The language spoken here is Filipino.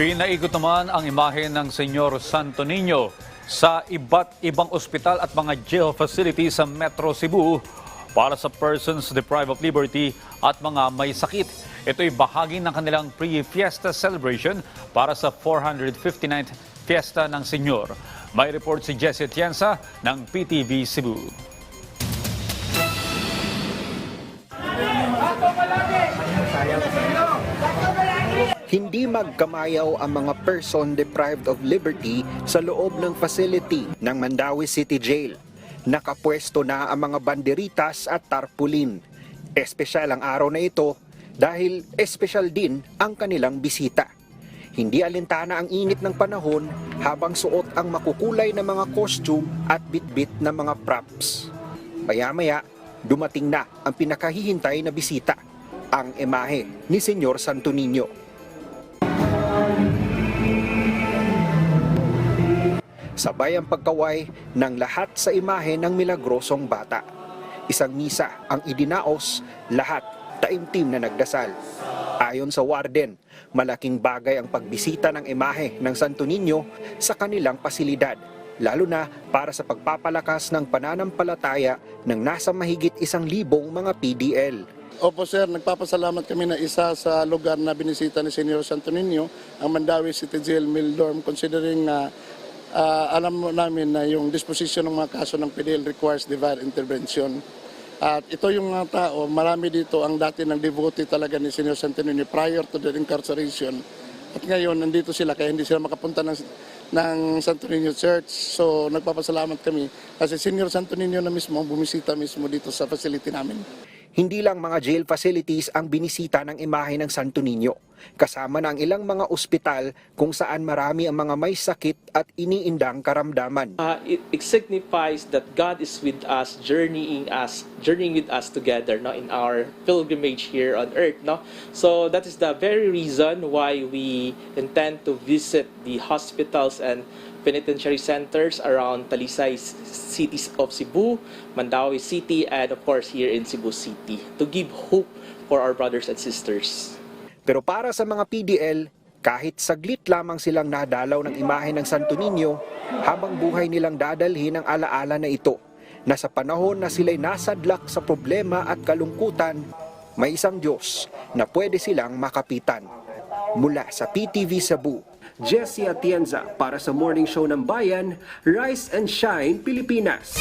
Pinaikot naman ang imahe ng Senyor Santo Niño sa iba't ibang ospital at mga jail facilities sa Metro Cebu para sa persons deprived of liberty at mga may sakit. Ito'y bahagi ng kanilang pre-fiesta celebration para sa 459th Fiesta ng Senyor. May report si Jesse Tienza ng PTV Cebu. Hindi magkamayaw ang mga person deprived of liberty sa loob ng facility ng Mandawi City Jail. Nakapwesto na ang mga banderitas at tarpulin. Espesyal ang araw na ito dahil espesyal din ang kanilang bisita. Hindi alintana ang init ng panahon habang suot ang makukulay na mga costume at bitbit na mga props. Maya-maya, dumating na ang pinakahihintay na bisita, ang emahe ni Senyor Santo Niño. Sabay ang pagkaway ng lahat sa imahe ng milagrosong bata. Isang misa ang idinaos, lahat taimtim na nagdasal. Ayon sa warden, malaking bagay ang pagbisita ng imahe ng Santo Niño sa kanilang pasilidad, lalo na para sa pagpapalakas ng pananampalataya ng nasa mahigit isang libong mga PDL. Opo sir, nagpapasalamat kami na isa sa lugar na binisita ni Senyor Santo Niño, ang Mandawi City Jail Mildorm, considering na ah, alam namin na yung disposition ng mga kaso ng PDL requires divine intervention. At ito yung mga tao, marami dito ang dati ng devotee talaga ni Senyor Santo Niño prior to their incarceration. At ngayon, nandito sila kaya hindi sila makapunta ng, ng Santo Niño Church. So, nagpapasalamat kami kasi Senyor Santo Niño na mismo, bumisita mismo dito sa facility namin. Hindi lang mga jail facilities ang binisita ng imahe ng Santo Niño. Kasama na ang ilang mga ospital kung saan marami ang mga may sakit at iniindang karamdaman. Uh, it, it signifies that God is with us, journeying us, journeying with us together, no, in our pilgrimage here on earth, no. So that is the very reason why we intend to visit the hospitals and penitentiary centers around Talisay cities of Cebu, Mandawi City, and of course here in Cebu City to give hope for our brothers and sisters. Pero para sa mga PDL, kahit saglit lamang silang nadalaw ng imahe ng Santo Niño, habang buhay nilang dadalhin ang alaala na ito, na sa panahon na sila'y nasadlak sa problema at kalungkutan, may isang Diyos na pwede silang makapitan. Mula sa PTV Cebu, Jessie Atienza para sa Morning Show ng Bayan, Rise and Shine, Pilipinas.